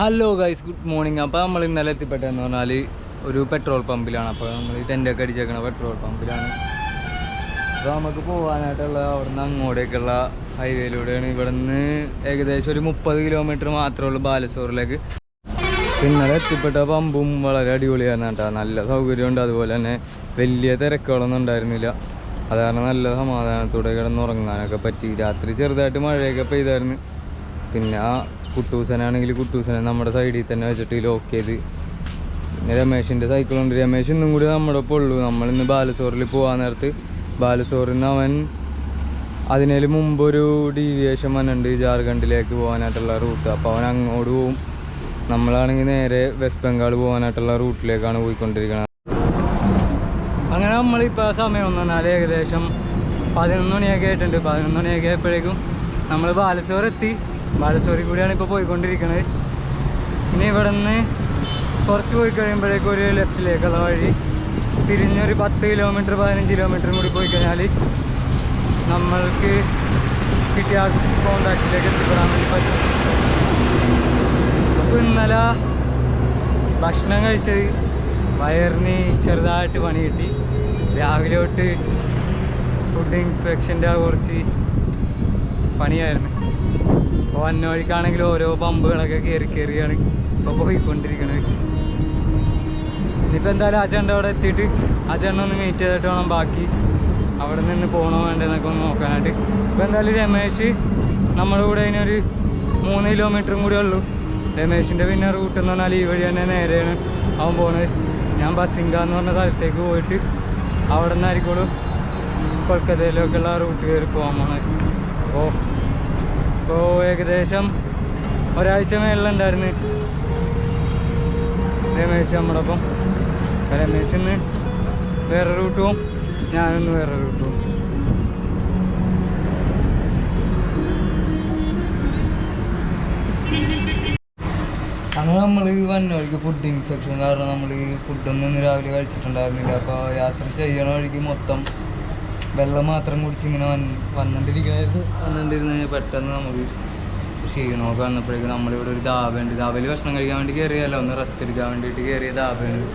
Hello guys good morning അപ്പോൾ നമ്മൾ ഇന്നലെ എത്തിപ്പെട്ടതെന്ന് പറഞ്ഞാൽ ഒരു പെട്രോൾ പമ്പിലാണ് അപ്പോൾ നമ്മൾ ടെന്റൊക്കെ അടിച്ചേക്കണ പെട്രോൾ പമ്പിലാണ് അപ്പോൾ നമുക്ക് പോകാനായിട്ടുള്ള അവിടുന്ന് അങ്ങോട്ടേക്കുള്ള ഹൈവേയിലൂടെയാണ് ഇവിടെ നിന്ന് ഏകദേശം ഒരു മുപ്പത് കിലോമീറ്റർ മാത്രമേ ഉള്ളൂ ബാലസോറിലേക്ക്. ഇന്നലെ എത്തിപ്പെട്ട പമ്പും വളരെ അടിപൊളിയായിരുന്നു കേട്ടോ. നല്ല സൗകര്യമുണ്ട്. അതുപോലെ തന്നെ വലിയ തിരക്കുകളൊന്നും ഉണ്ടായിരുന്നില്ല. അത് കാരണം നല്ല സമാധാനത്തോടെ കിടന്നുറങ്ങാനൊക്കെ പറ്റി. രാത്രി ചെറുതായിട്ട് മഴയൊക്കെ പെയ്തായിരുന്നു. പിന്നെ കുട്ടൂസനാണെങ്കിൽ കുട്ടൂസനെ നമ്മുടെ സൈഡിൽ തന്നെ വെച്ചിട്ട് ലോക്ക് ചെയ്ത്. പിന്നെ രമേശിന്റെ സൈക്കിളുണ്ട് രമേശ് ഇന്നും കൂടി നമ്മുടെ ഒപ്പം ഉള്ളൂ. നമ്മളിന്ന് ബാലസോറിൽ പോകാൻ നേരത്ത് ബാലസോറിൽ നിന്ന് അവൻ അതിനേൽ മുമ്പ് ഒരു ഡീവിയേഷൻ വന്നിട്ടുണ്ട് ജാർഖണ്ഡിലേക്ക് പോകാനായിട്ടുള്ള റൂട്ട് അപ്പോൾ അവൻ അങ്ങോട്ട് പോവും. നമ്മളാണെങ്കിൽ നേരെ വെസ്റ്റ് ബംഗാൾ പോകാനായിട്ടുള്ള റൂട്ടിലേക്കാണ് പോയിക്കൊണ്ടിരിക്കുന്നത് അങ്ങനെ നമ്മളിപ്പോൾ ആ സമയം എന്ന് പറഞ്ഞാൽ ഏകദേശം പതിനൊന്ന് മണിയൊക്കെ ആയിട്ടുണ്ട്. പതിനൊന്ന് മണിയൊക്കെ ആയപ്പോഴേക്കും നമ്മൾ ബാലസോർ എത്തി. ബാലസോറിൽ കൂടിയാണ് ഇപ്പോൾ പോയിക്കൊണ്ടിരിക്കുന്നത് ഇനി ഇവിടെ നിന്ന് കുറച്ച് പോയി കഴിയുമ്പോഴേക്കും ഒരു ലെഫ്റ്റിലേക്കുള്ള വഴി തിരിഞ്ഞൊരു പത്ത് കിലോമീറ്റർ പതിനഞ്ച് കിലോമീറ്ററും കൂടി പോയി കഴിഞ്ഞാൽ നമ്മൾക്ക് കിട്ടിയ കോണ്ടാക്റ്റിലേക്ക് എത്തിപ്പെടാൻ വേണ്ടി പറ്റും. അപ്പോൾ ഇന്നലെ ഭക്ഷണം കഴിച്ചത് വയറിന് ചെറുതായിട്ട് പണി കിട്ടി. രാവിലെ തൊട്ട് ഫുഡ് ഇൻഫെക്ഷന്റെ കുറച്ച് പണിയായിരുന്നു. അപ്പോൾ വന്ന ഓരോ പമ്പുകളൊക്കെ കയറി കയറിയാണ് ഇപ്പോൾ പോയിക്കൊണ്ടിരിക്കുന്നത് ഇനിയിപ്പോൾ എന്തായാലും ആ അവിടെ എത്തിയിട്ട് ആ ഒന്ന് മീറ്റ് ചെയ്തിട്ട് വേണം ബാക്കി അവിടെ നിന്ന് പോകണോ വേണ്ടെന്നൊക്കെ ഒന്ന് നോക്കാനായിട്ട്. ഇപ്പൊ എന്തായാലും രമേശ് നമ്മുടെ കൂടെ അതിനൊരു മൂന്ന് കിലോമീറ്ററും കൂടി ഉള്ളൂ. രമേശിന്റെ പിന്നെ റൂട്ട് എന്ന് പറഞ്ഞാൽ ഈ വഴി തന്നെ നേരെയാണ് അവൻ പോണത്. ഞാൻ ബസ്സിങ്ക എന്ന് പറഞ്ഞ സ്ഥലത്തേക്ക് പോയിട്ട് അവിടെ നിന്നായിരിക്കും കൊൽക്കത്തയിലേക്കുള്ള റൂട്ട് കയറി പോകാൻ പോണത്. അപ്പോൾ ഇപ്പോൾ ഏകദേശം ഒരാഴ്ച മേളിലുണ്ടായിരുന്നു. രമേശ് നമ്മുടെ ഒപ്പം അപ്പോൾ രമേശ് ഇന്ന് വേറെ റൂട്ട് പോവും ഞാനൊന്ന് വേറെ റൂട്ട്. പോവും അങ്ങനെ നമ്മൾ വന്ന വഴിക്ക് ഫുഡ് ഇൻഫെക്ഷൻ കാരണം നമ്മൾ ഫുഡൊന്നും ഇന്ന് രാവിലെ കഴിച്ചിട്ടുണ്ടായിരുന്നില്ല. അപ്പോൾ യാത്ര ചെയ്യണ വഴിക്ക് മൊത്തം വെള്ളം മാത്രം കുടിച്ച് ഇങ്ങനെ വന്ന് വന്നുകൊണ്ടിരിക്കുന്നത് വന്നുകൊണ്ടിരുന്ന് പെട്ടെന്ന് നമുക്ക് ക്ഷീണമൊക്കെ വന്നപ്പോഴേക്കും നമ്മളിവിടെ ഒരു ധാബയുണ്ട് ധാബയിൽ ഭക്ഷണം കഴിക്കാൻ വേണ്ടി കയറിയല്ല ഒന്ന് റെസ്റ്റ് എടുക്കാൻ വേണ്ടിയിട്ട് കയറിയ ധാബയാണ്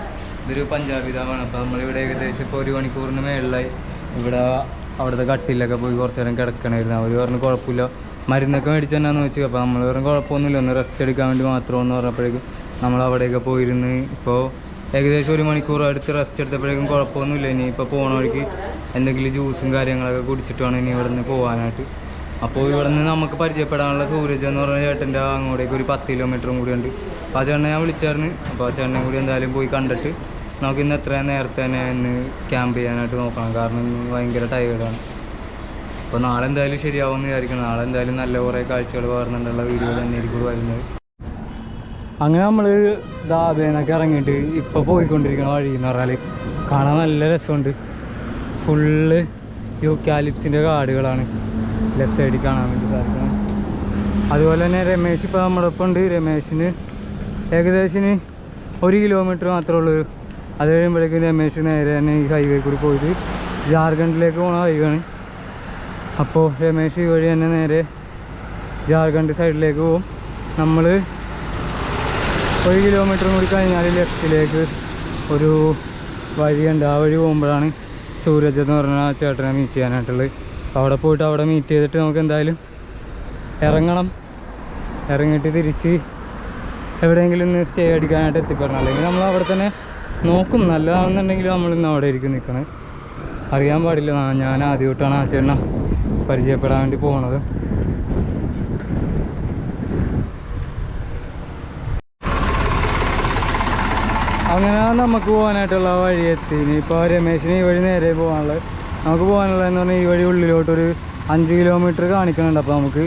ഇതൊരു പഞ്ചാബി ധാബാണ് അപ്പോൾ നമ്മളിവിടെ ഏകദേശം ഇപ്പോൾ ഒരു മണിക്കൂറിന് മേളിലായി. ഇവിടെ അവിടുത്തെ കട്ടിലൊക്കെ പോയി കുറച്ച് നേരം കിടക്കണമായിരുന്നു അവർ പറഞ്ഞു കുഴപ്പമില്ല. മരുന്നൊക്കെ മേടിച്ചു തന്നെയാന്ന് വെച്ചു. അപ്പോൾ നമ്മൾ പറഞ്ഞു കുഴപ്പമൊന്നുമില്ല ഒന്ന് റെസ്റ്റ് എടുക്കാൻ വേണ്ടി മാത്രമെന്ന് പറഞ്ഞപ്പോഴേക്കും നമ്മൾ അവിടെയൊക്കെ പോയിരുന്ന് ഇപ്പോൾ ഏകദേശം ഒരു മണിക്കൂർ അടുത്ത് റെസ്റ്റ് എടുത്തപ്പോഴേക്കും കുഴപ്പമൊന്നുമില്ല. ഇനി ഇപ്പോൾ പോണ വഴിക്ക് എന്തെങ്കിലും ജ്യൂസും കാര്യങ്ങളൊക്കെ കുടിച്ചിട്ടാണ് ഇനി ഇവിടെ നിന്ന് പോകാനായിട്ട് അപ്പോൾ ഇവിടെ നിന്ന് നമുക്ക് പരിചയപ്പെടാനുള്ള സൂരജ് എന്ന് പറഞ്ഞ ചേട്ടന്റെ അങ്ങോട്ടേക്ക് ഒരു പത്ത് കിലോമീറ്ററും കൂടി ഉണ്ട് അപ്പോൾ ആ ചേട്ടനെ ഞാൻ വിളിച്ചായിരുന്നു. അപ്പോൾ ആ ചേട്ടനെ കൂടി എന്തായാലും പോയി കണ്ടിട്ട് നമുക്ക് ഇന്ന് എത്ര നേരത്തെ തന്നെ ഇന്ന് ക്യാമ്പ് ചെയ്യാനായിട്ട് നോക്കണം. കാരണം ഇന്ന് ഭയങ്കര ടയേർഡാണ് അപ്പോൾ നാളെ എന്തായാലും ശരിയാവുമെന്ന് വിചാരിക്കണം നാളെ എന്തായാലും നല്ല കുറേ കാഴ്ചകൾ പകർന്നിട്ടുള്ള വീഡിയോ തന്നെ ആയിരിക്കും വരുന്നത്. അങ്ങനെ നമ്മൾ ദാബേനൊക്കെ ഇറങ്ങിയിട്ട് ഇപ്പോൾ പോയിക്കൊണ്ടിരിക്കുന്ന വഴി എന്ന് പറഞ്ഞാൽ കാണാൻ നല്ല രസമുണ്ട്. ഫുള്ള് യൂക്കാലിപ്സിന്റെ കാടുകളാണ്. ലെഫ്റ്റ് സൈഡിൽ കാണാൻ വേണ്ടി സാധിക്കുന്നത് അതുപോലെ തന്നെ രമേശ് ഇപ്പോൾ നമ്മുടെ ഒപ്പം ഉണ്ട്. രമേശിന് ഏകദേശം ഒരു കിലോമീറ്റർ മാത്രമേ ഉള്ളൂ. അത് കഴിയുമ്പോഴേക്കും രമേശ് നേരെ തന്നെ ഈ ഹൈവേ കൂടി പോയിട്ട് ജാർഖണ്ഡിലേക്ക് പോണ ഹൈവേ ആണ് അപ്പോൾ രമേശ് ഈ വഴി തന്നെ നേരെ ജാർഖണ്ഡ് സൈഡിലേക്ക് പോകും നമ്മൾ ഒരു കിലോമീറ്റർ കൂടി കഴിഞ്ഞാൽ ലെഫ്റ്റിലേക്ക് ഒരു വഴിയുണ്ട്. ആ വഴി പോകുമ്പോഴാണ് സൂരജ് എന്ന് പറഞ്ഞ ആ ചേട്ടനെ മീറ്റ് ചെയ്യാനായിട്ടുള്ളത്. അവിടെ പോയിട്ട് അവിടെ മീറ്റ് ചെയ്തിട്ട് നമുക്ക് എന്തായാലും ഇറങ്ങണം. ഇറങ്ങിയിട്ട് തിരിച്ച് എവിടെയെങ്കിലും ഒന്ന് സ്റ്റേ അടിക്കാനായിട്ട് എത്തിപ്പെടണം. അല്ലെങ്കിൽ നമ്മൾ അവിടെ തന്നെ നോക്കും. നല്ലതാണെന്നുണ്ടെങ്കിൽ നമ്മൾ ഇന്ന് അവിടെ ഇരിക്കും നിൽക്കണത് അറിയാൻ പാടില്ല. ഞാൻ ആദ്യമായിട്ടാണ് ആ ചേട്ടനെ പരിചയപ്പെടാൻ വേണ്ടി പോണത്. അങ്ങനെ നമുക്ക് പോകാനായിട്ടുള്ള വഴി എത്തി. ഇനിയിപ്പോൾ രമേശിന് ഈ വഴി നേരെ പോകാനുള്ളത്. നമുക്ക് പോകാനുള്ളത് എന്ന് പറഞ്ഞാൽ ഈ വഴി ഉള്ളിലോട്ടൊരു അഞ്ച് കിലോമീറ്റർ കാണിക്കുന്നുണ്ട്. അപ്പോൾ നമുക്ക്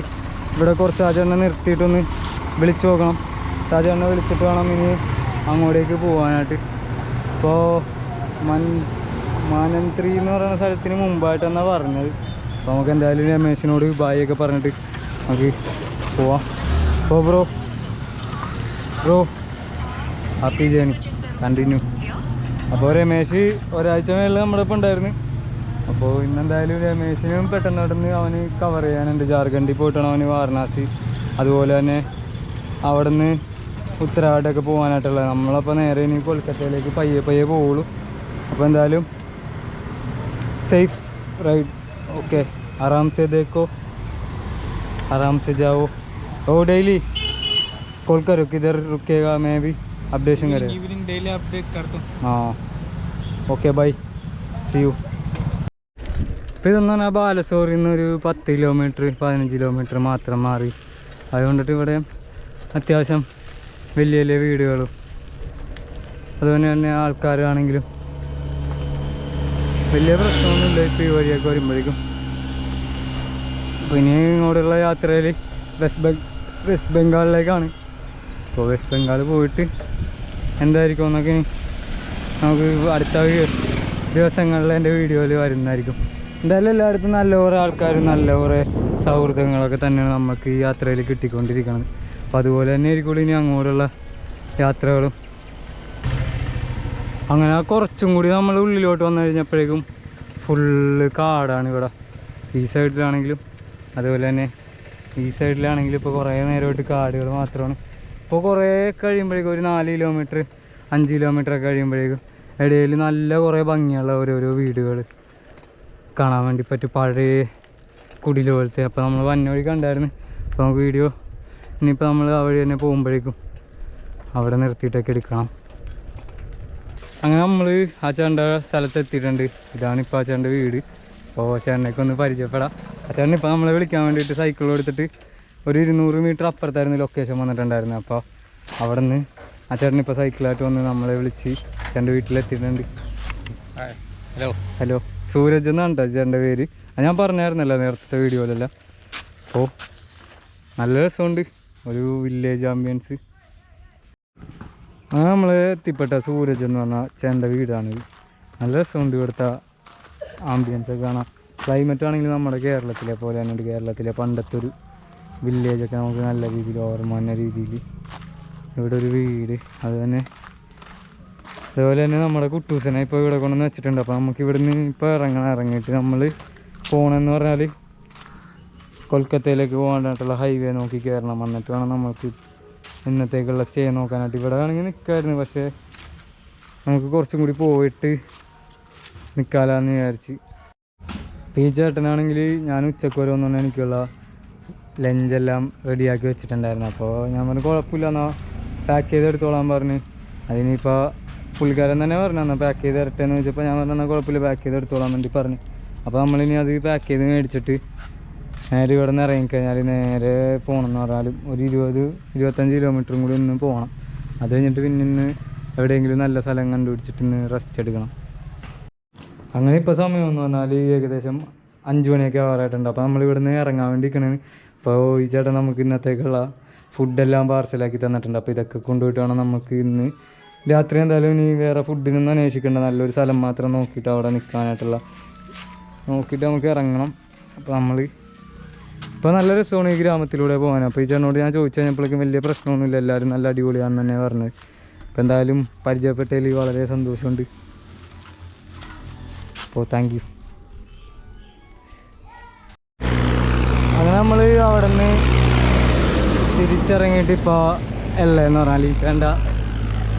ഇവിടെ കുറച്ച് ആ ചേട്ടനെ നിർത്തിയിട്ടൊന്ന് വിളിച്ചു നോക്കണം. ആ ചേട്ടനെ വിളിച്ചിട്ട് വേണം ഇനി അങ്ങോട്ടേക്ക് പോകാനായിട്ട്. ഇപ്പോൾ മൻ മാനന്ത്രി എന്ന് പറയുന്ന സ്ഥലത്തിന് മുമ്പായിട്ടെന്നാണ് പറഞ്ഞത്. അപ്പോൾ നമുക്ക് എന്തായാലും രമേശിനോട് ബായ് ഒക്കെ പറഞ്ഞിട്ട് നമുക്ക് പോവാം. ഓ bro bro happy journey continue അപ്പോൾ രമേശ് ഒരാഴ്ച മേളിൽ നമ്മുടെ ഉണ്ടായിരുന്നു. അപ്പോൾ ഇന്നെന്തായാലും രമേശിനും പെട്ടെന്ന് പെട്ടെന്ന് അവന് കവർ ചെയ്യാനുണ്ട്. ജാർഖണ്ഡിൽ പോയിട്ടാണ് അവന് വാരണാസി. അതുപോലെ തന്നെ അവിടെ നിന്ന് ഉത്തരാഘാട്ടൊക്കെ പോകാനായിട്ടുള്ളത് നമ്മളപ്പോൾ നേരെ ഇനി കൊൽക്കത്തയിലേക്ക് പയ്യെ പയ്യെ പോവുള്ളൂ. അപ്പോൾ എന്തായാലും സേഫ് റൈഡ് ഓക്കെ ആറാം സെ ആറാം സെജാവോ ഓ ഡെയിലി. കൊൽക്ക രുക്ക് ഇതർ മേ ബി अपडेशन करेगा इवनिंग डेली अपडेट करता हूँ हाँ ഓക്കെ ബൈ സി യു ഇപ്പോൾ ഇതെന്ന് പറഞ്ഞാൽ ബാലസോറിൽ നിന്ന് ഒരു പത്ത് കിലോമീറ്റർ പതിനഞ്ച് കിലോമീറ്റർ മാത്രം മാറി അതുകൊണ്ടിട്ട് ഇവിടെ അത്യാവശ്യം വലിയ വലിയ വീടുകളും അതുപോലെ തന്നെ ആൾക്കാരാണെങ്കിലും വലിയ പ്രശ്നമൊന്നുമില്ല ഇപ്പോൾ ഈ വഴിയൊക്കെ വരുമ്പോഴേക്കും അപ്പോൾ ഇനി ഇങ്ങോട്ടുള്ള യാത്രയിൽ വെസ്റ്റ് ബംഗ് വെസ്റ്റ് ബംഗാളിലേക്കാണ് അപ്പോൾ വെസ്റ്റ് ബംഗാൾ പോയിട്ട് എന്തായിരിക്കും എന്നൊക്കെ നമുക്ക് അടുത്ത ദിവസങ്ങളിൽ എന്റെ വീഡിയോയിൽ വരുന്നതായിരിക്കും. എന്തായാലും എല്ലായിടത്തും നല്ല കുറേ ആൾക്കാരും നല്ല കുറേ സൗഹൃദങ്ങളൊക്കെ തന്നെയാണ് നമുക്ക് ഈ യാത്രയിൽ കിട്ടിക്കൊണ്ടിരിക്കുന്നത് അപ്പോൾ അതുപോലെ തന്നെ ആയിരിക്കും ഇനി അങ്ങോട്ടുള്ള യാത്രകളും. അങ്ങനെ കുറച്ചും കൂടി നമ്മൾ ഉള്ളിലോട്ട് വന്നു കഴിഞ്ഞപ്പോഴേക്കും ഫുള്ള് കാടാണ് ഇവിടെ. ഈ സൈഡിലാണെങ്കിലും അതുപോലെ തന്നെ ഈ സൈഡിലാണെങ്കിലും ഇപ്പോൾ കുറേ നേരമായിട്ട് കാടുകൾ മാത്രമാണ്. ഇപ്പോൾ കുറേ കഴിയുമ്പോഴേക്കും ഒരു നാല് കിലോമീറ്റർ അഞ്ച് കിലോമീറ്റർ ഒക്കെ കഴിയുമ്പോഴേക്കും ഇടയിൽ നല്ല കുറേ ഭംഗിയുള്ള ഓരോരോ വീടുകൾ കാണാൻ വേണ്ടി പറ്റും പഴയ കുടിൽ പോലത്തെ. അപ്പോൾ നമ്മൾ വന്നവഴി കണ്ടായിരുന്നു. അപ്പോൾ നമുക്ക് വീഡിയോ ഇനിയിപ്പോൾ നമ്മൾ ആ വഴി തന്നെ പോകുമ്പോഴേക്കും അവിടെ നിർത്തിയിട്ടൊക്കെ എടുക്കണം. അങ്ങനെ നമ്മൾ ആ ചേട്ടന്റെ സ്ഥലത്ത് എത്തിയിട്ടുണ്ട്. ഇതാണ് ഇപ്പോൾ ആ ചേട്ടന്റെ വീട്. അപ്പോൾ ചേട്ടനൊക്കെ ഒന്ന് പരിചയപ്പെടാം. ആ ചേട്ടൻ ഇപ്പോൾ നമ്മളെ വിളിക്കാൻ വേണ്ടിയിട്ട് സൈക്കിൾ എടുത്തിട്ട് ഒരു ഇരുന്നൂറ് മീറ്റർ അപ്പുറത്തായിരുന്നു ലൊക്കേഷൻ വന്നിട്ടുണ്ടായിരുന്നത് അപ്പോൾ അവിടെ നിന്ന് ആ ചേട്ടൻ ഇപ്പോൾ സൈക്കിളായിട്ട് വന്ന് നമ്മളെ വിളിച്ച് ചേട്ടന്റെ വീട്ടിലെത്തിയിട്ടുണ്ട്. ഹലോ ഹലോ സൂരജ് എന്നാണ് കേട്ടോ ചേട്ടന്റെ പേര്. ഞാൻ പറഞ്ഞായിരുന്നല്ലോ നേരത്തെ വീഡിയോയിലല്ല അപ്പോൾ നല്ല രസമുണ്ട്. ഒരു വില്ലേജ് ആംബിയൻസ് ആ നമ്മൾ എത്തിപ്പെട്ട സൂരജ് എന്ന് പറഞ്ഞ ചേട്ടന്റെ വീടാണ് നല്ല രസമുണ്ട് ഇവിടുത്തെ ആംബിയൻസ് ഒക്കെ കാണാം ക്ലൈമറ്റ് ആണെങ്കിൽ നമ്മുടെ കേരളത്തിലെ പോലെ തന്നെയുണ്ട് കേരളത്തിലെ പണ്ടത്തെ ഒരു വില്ലേജൊക്കെ നമുക്ക് നല്ല രീതിയിൽ ഓർമ്മ വന്ന രീതിയിൽ ഇവിടെ ഒരു വീട്. അത് തന്നെ അതുപോലെ തന്നെ നമ്മുടെ കുട്ടൂസനെ ഇപ്പോൾ ഇവിടെ കൊണ്ടുവന്ന് വെച്ചിട്ടുണ്ട്. അപ്പോൾ നമുക്ക് ഇവിടുന്ന് ഇപ്പോൾ ഇറങ്ങണം. ഇറങ്ങിയിട്ട് നമ്മൾ പോകണമെന്ന് പറഞ്ഞാൽ കൊൽക്കത്തയിലേക്ക് പോകാനായിട്ടുള്ള ഹൈവേ നോക്കി കയറണം എന്നിട്ട് വേണം നമുക്ക് ഇന്നത്തേക്കുള്ള സ്റ്റേ നോക്കാനായിട്ട്. ഇവിടെ വേണമെങ്കിൽ നിൽക്കായിരുന്നു പക്ഷേ നമുക്ക് കുറച്ചും കൂടി പോയിട്ട് നിൽക്കാലാന്ന് വിചാരിച്ച്. പി ചേട്ടനാണെങ്കിൽ ഞാൻ ഉച്ചയ്ക്ക് വരെ എനിക്കുള്ള ലഞ്ചെല്ലാം റെഡിയാക്കി വെച്ചിട്ടുണ്ടായിരുന്നു. അപ്പോൾ ഞാൻ പറഞ്ഞു കുഴപ്പമില്ല എന്നാൽ പാക്ക് ചെയ്തെടുത്തോളാം പറഞ്ഞ്. അതിനിപ്പോൾ പുള്ളിക്കാരൻ തന്നെ പറഞ്ഞു എന്നാൽ പാക്ക് ചെയ്ത് തരട്ടെ എന്ന് ചോദിച്ചപ്പോൾ ഞാൻ പറഞ്ഞു എന്നാൽ കുഴപ്പമില്ല പാക്ക് ചെയ്ത് എടുത്തോളാം വേണ്ടി പറഞ്ഞു. അപ്പോൾ നമ്മളിനി അത് പാക്ക് ചെയ്ത് മേടിച്ചിട്ട് നേരെ ഇവിടെ നിന്ന് ഇറങ്ങിക്കഴിഞ്ഞാൽ നേരെ പോകണം എന്ന് പറഞ്ഞാലും ഒരു ഇരുപത് ഇരുപത്തഞ്ച് കിലോമീറ്ററും കൂടി ഒന്ന് പോകണം അത് കഴിഞ്ഞിട്ട് പിന്നെ ഇന്ന് എവിടെയെങ്കിലും നല്ല സ്ഥലം കണ്ടുപിടിച്ചിട്ട് ഇന്ന് റെസ്റ്റ് എടുക്കണം. അങ്ങനെ ഇപ്പോൾ സമയം എന്ന് പറഞ്ഞാൽ ഏകദേശം അഞ്ച് മണിയൊക്കെ ആവാറായിട്ടുണ്ട്. അപ്പോൾ നമ്മൾ ഇവിടുന്ന് ഇറങ്ങാൻ വേണ്ടി നിൽക്കണേ അപ്പോൾ ഈ ചേട്ടൻ നമുക്ക് ഇന്നത്തേക്കുള്ള ഫുഡെല്ലാം പാർസലാക്കി തന്നിട്ടുണ്ട്. അപ്പോൾ ഇതൊക്കെ കൊണ്ടുപോയിട്ട് വേണം നമുക്ക് ഇന്ന് രാത്രി എന്തായാലും ഇനി വേറെ ഫുഡിനൊന്നും അന്വേഷിക്കേണ്ട. നല്ലൊരു സ്ഥലം മാത്രം നോക്കിയിട്ട് അവിടെ നിൽക്കാനായിട്ടുള്ള നോക്കിയിട്ട് നമുക്ക് ഇറങ്ങണം. അപ്പോൾ നമ്മൾ ഇപ്പോൾ നല്ല രസമാണ് ഈ ഗ്രാമത്തിലൂടെ പോകാൻ. അപ്പോൾ ഈ ചേട്ടനോട് ഞാൻ ചോദിച്ചു കഴിഞ്ഞപ്പോഴേക്കും വലിയ പ്രശ്നമൊന്നുമില്ല. എല്ലാവരും നല്ല അടിപൊളിയാണെന്ന് തന്നെ പറഞ്ഞത്. അപ്പോൾ എന്തായാലും പരിചയപ്പെട്ടതിൽ വളരെ സന്തോഷമുണ്ട്. അപ്പോൾ താങ്ക് യു. നമ്മൾ അവിടെ നിന്ന് തിരിച്ചിറങ്ങിയിട്ട് ഇപ്പോൾ അല്ല എന്ന് പറഞ്ഞാൽ ഈ ചേണ്ട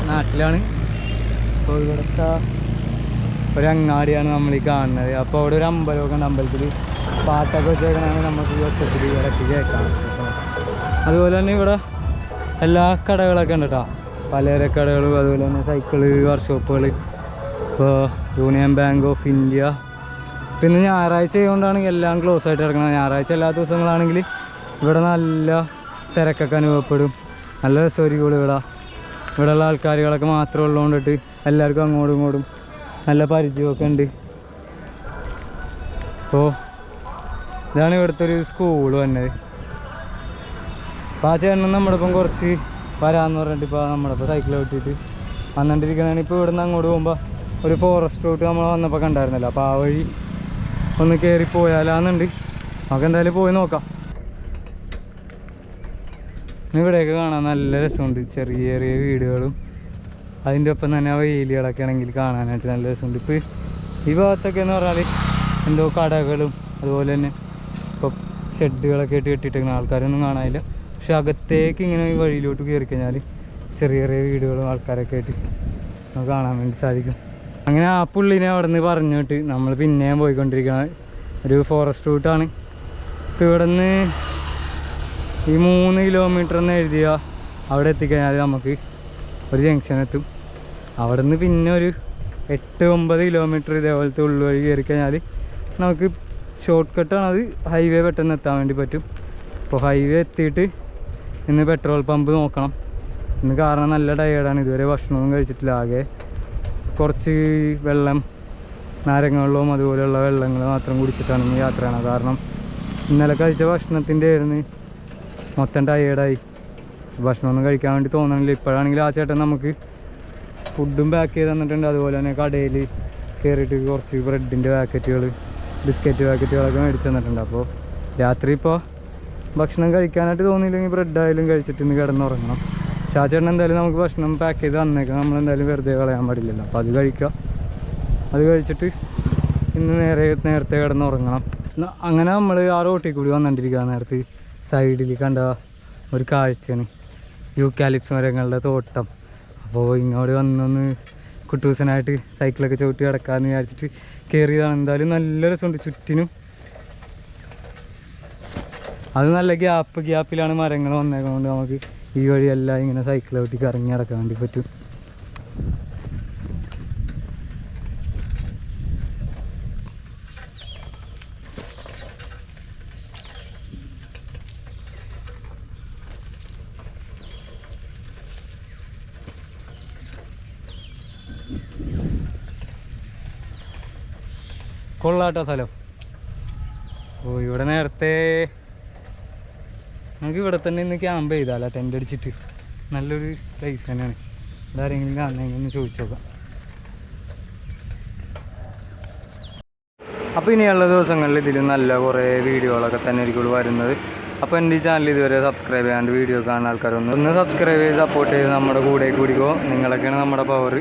നാട്ടിലാണ്. അപ്പോൾ ഇവിടുത്തെ ഒരു അങ്ങാടിയാണ് നമ്മൾ ഈ കാണുന്നത്. അപ്പോൾ അവിടെ ഒരു അമ്പലമൊക്കെ ഉണ്ട് അമ്പലത്തിൽ പാട്ടൊക്കെ വെച്ചേക്കണമെങ്കിൽ നമുക്ക് ഈ ഒറ്റത്തിൽ ഇടയ്ക്ക് കേൾക്കാം അതുപോലെ തന്നെ ഇവിടെ എല്ലാ കടകളൊക്കെ ഉണ്ട് കേട്ടോ പലചരക്കടകളും അതുപോലെ തന്നെ സൈക്കിൾ വർക്ക്ഷോപ്പുകൾ ഇപ്പോൾ യൂണിയൻ ബാങ്ക് ഓഫ് ഇന്ത്യ പിന്നെ ഞായറാഴ്ച ആയതുകൊണ്ടാണ് എല്ലാം ക്ലോസ് ആയിട്ട് കിടക്കുന്നത്. ഞായറാഴ്ച എല്ലാ ദിവസങ്ങളാണെങ്കിൽ ഇവിടെ നല്ല തിരക്കൊക്കെ അനുഭവപ്പെടും. നല്ല രസമായിരിക്കും ഇവിടെ. ഇവിടെയുള്ള ആൾക്കാരുകളൊക്കെ മാത്രമേ ഉള്ളതുകൊണ്ടിട്ട് എല്ലാവർക്കും അങ്ങോട്ടും ഇങ്ങോട്ടും നല്ല പരിചയമൊക്കെ ഉണ്ട്. അപ്പോൾ ഇതാണ് ഇവിടുത്തെ ഒരു സ്കൂൾ വന്നത്. അപ്പോൾ ആ ചേട്ടൻ നമ്മുടെ ഇപ്പം കുറച്ച് വരാമെന്ന് പറഞ്ഞിട്ട് ഇപ്പോൾ നമ്മുടെ ഇപ്പോൾ സൈക്കിൾ ഓട്ടിയിട്ട് വന്നിട്ടിരിക്കണതാണ്. ഇപ്പോൾ ഇവിടുന്ന് അങ്ങോട്ട് പോകുമ്പോൾ ഒരു ഫോറസ്റ്റ് റൂട്ട് നമ്മൾ വന്നപ്പോൾ കണ്ടായിരുന്നല്ലോ. അപ്പോൾ ആ വഴി ഒന്ന് കയറി പോയാലാന്നുണ്ട്. നമുക്ക് എന്തായാലും പോയി നോക്കാം. ഇവിടെയൊക്കെ കാണാൻ നല്ല രസമുണ്ട്. ചെറിയ ചെറിയ വീടുകളും. അതിന്റെ ഒപ്പം തന്നെ ആ വെയിലുകളൊക്കെ ആണെങ്കിൽ കാണാനായിട്ട് നല്ല രസമുണ്ട്. ഇപ്പോൾ ഈ ഭാഗത്തൊക്കെ എന്ന് പറഞ്ഞാൽ എന്തോ കടകളും അതുപോലെ തന്നെ ഇപ്പോൾ ഷെഡുകളൊക്കെ ഇട്ട് കെട്ടിയിട്ടിരിക്കുന്ന ആൾക്കാരൊന്നും കാണാനില്ല. പക്ഷെ അകത്തേക്ക് ഇങ്ങനെ ഈ വഴിയിലോട്ട് കയറി കഴിഞ്ഞാൽ ചെറിയ ചെറിയ വീടുകളും ആൾക്കാരൊക്കെ ആയിട്ട് നമുക്ക് കാണാൻ വേണ്ടി സാധിക്കും. അങ്ങനെ ആ പുള്ളിനെ അവിടെ നിന്ന് പറഞ്ഞിട്ട് നമ്മൾ പിന്നെയും പോയിക്കൊണ്ടിരിക്കുന്ന ഒരു ഫോറസ്റ്റ് റൂട്ടാണ് ഇപ്പോൾ ഇവിടെ നിന്ന് ഈ മൂന്ന് കിലോമീറ്റർ എന്ന് എഴുതിയ അവിടെ എത്തിക്കഴിഞ്ഞാൽ നമുക്ക് ഒരു ജംഗ്ഷൻ എത്തും. അവിടെ നിന്ന് പിന്നെ ഒരു എട്ട് ഒമ്പത് കിലോമീറ്റർ ഇതേപോലത്തെ ഉള്ളുവഴി കയറി കഴിഞ്ഞാൽ നമുക്ക് ഷോർട്ട് കട്ടാണത് ഹൈവേ പെട്ടെന്ന് എത്താൻ വേണ്ടി പറ്റും. അപ്പോൾ ഹൈവേ എത്തിയിട്ട് ഇന്ന് പെട്രോൾ പമ്പ് നോക്കണം. ഇന്ന് കാരണം നല്ല ടയേർഡാണ് ഇതുവരെ ഭക്ഷണമൊന്നും കഴിച്ചിട്ടില്ല. ആകെ കുറച്ച് വെള്ളം നാരങ്ങ അതുപോലെയുള്ള വെള്ളങ്ങൾ മാത്രം കുടിച്ചിട്ടാണ് യാത്ര യാത്രയാണ് കാരണം ഇന്നലെ കഴിച്ച ഭക്ഷണത്തിന്റെ ആയിരുന്നു മൊത്തം ടയേർഡായി ഭക്ഷണമൊന്നും കഴിക്കാൻ വേണ്ടി തോന്നണില്ല. ഇപ്പോഴാണെങ്കിൽ ആ ചേട്ടൻ നമുക്ക് ഫുഡും പാക്ക് ചെയ്ത് തന്നിട്ടുണ്ട്. അതുപോലെ തന്നെ കടയിൽ കയറിയിട്ട് കുറച്ച് ബ്രെഡിന്റെ പാക്കറ്റുകൾ ബിസ്ക്കറ്റ് പാക്കറ്റുകളൊക്കെ മേടിച്ച് തന്നിട്ടുണ്ട്. അപ്പോൾ രാത്രി ഇപ്പോൾ ഭക്ഷണം കഴിക്കാനായിട്ട് തോന്നിയില്ലെങ്കിൽ ബ്രെഡായാലും കഴിച്ചിട്ട് ഇന്ന് കിടന്നുറങ്ങണം. പക്ഷേ ആ ചേട്ടൻ എന്തായാലും നമുക്ക് ഭക്ഷണം പാക്ക് ചെയ്ത് തന്നേക്കാം. നമ്മൾ എന്തായാലും വെറുതെ കളയാൻ പാടില്ലല്ലോ. അപ്പോൾ അത് കഴിക്കുക. അത് കഴിച്ചിട്ട് ഇന്ന് നേരെ നേരത്തെ കിടന്ന് ഉറങ്ങണം അങ്ങനെ നമ്മൾ ആ റോട്ടിൽ കൂടി വന്നിട്ടിരിക്കുക നേരത്തെ. സൈഡിൽ കണ്ട ഒരു കാഴ്ചയാണ്. യൂക്കാലിപ്സ് മരങ്ങളുടെ തോട്ടം. അപ്പോൾ ഇങ്ങോട്ട് വന്നൊന്ന് കുട്ടൂസനായിട്ട് സൈക്കിളൊക്കെ ചവിട്ടി കിടക്കാമെന്ന് വിചാരിച്ചിട്ട് കയറിയതാണ് എന്തായാലും നല്ല രസമുണ്ട് ചുറ്റിനും. അത് നല്ല ഗ്യാപ്പ് ഗ്യാപ്പിലാണ് മരങ്ങൾ വന്നേക്കൊണ്ട് നമുക്ക് ഈ വഴിയെല്ലാം ഇങ്ങനെ സൈക്കിൾ ചവിട്ടി കറങ്ങി നടക്കാൻ വേണ്ടി പറ്റും. കൊള്ളാട്ടോ സ്ഥലം. ഓ ഇവിടെ നേരത്തെ നമുക്ക് ഇവിടെ തന്നെ ഇന്ന് ക്യാമ്പ് ചെയ്താലോ? ടെന്റ് അടിച്ചിട്ട്. നല്ലൊരു പ്ലേസ് തന്നെയാണ്. ഇവിടെ ആരെങ്കിലും കാണണമെങ്കിൽ ചോദിച്ചു നോക്കാം. അപ്പോൾ ഇനിയുള്ള ദിവസങ്ങളിൽ ഇതിൽ നല്ല കുറേ വീഡിയോകളൊക്കെ തന്നെ ആയിരിക്കും വരുന്നത്. അപ്പോൾ എന്റെ ഈ ചാനൽ ഇതുവരെ സബ്സ്ക്രൈബ് ചെയ്യാണ്ട് വീഡിയോ കാണുന്ന ആൾക്കാരൊന്നും ഒന്ന് സബ്സ്ക്രൈബ് ചെയ്ത് സപ്പോർട്ട് ചെയ്ത് നമ്മുടെ കൂടെ കൂടിക്കോ. നിങ്ങളൊക്കെയാണ് നമ്മുടെ പവർ